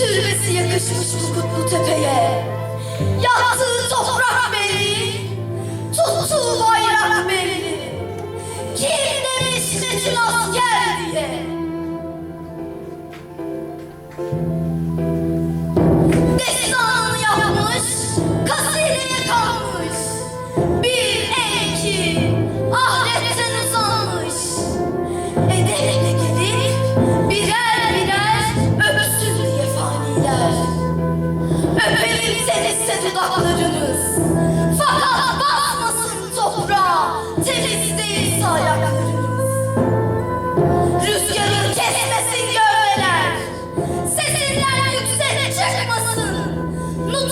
Türbesi yakışmış bu kutlu tepeye. Yattığı toprak belli Tuttuğu bayrak belli Kim demiş Necül asker diye. Destan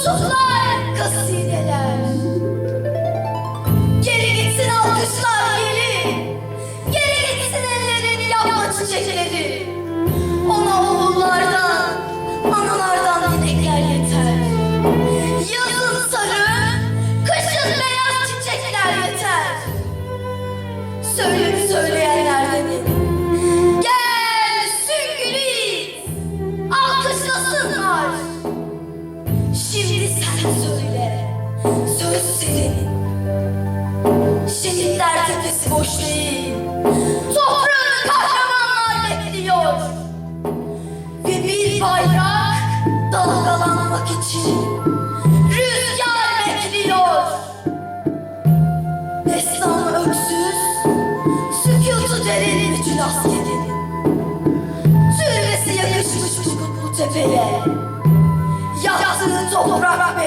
Suslar kasideler söyle, söz boş değil. Toprağını kahramanlar bekliyor. Ve bir bayrak dalgalanmak için rüzgar bekliyor. Destanı öksüz, sükutu derin bütün askerin. Türbesi yakışmış tepeye. Yattığı toprak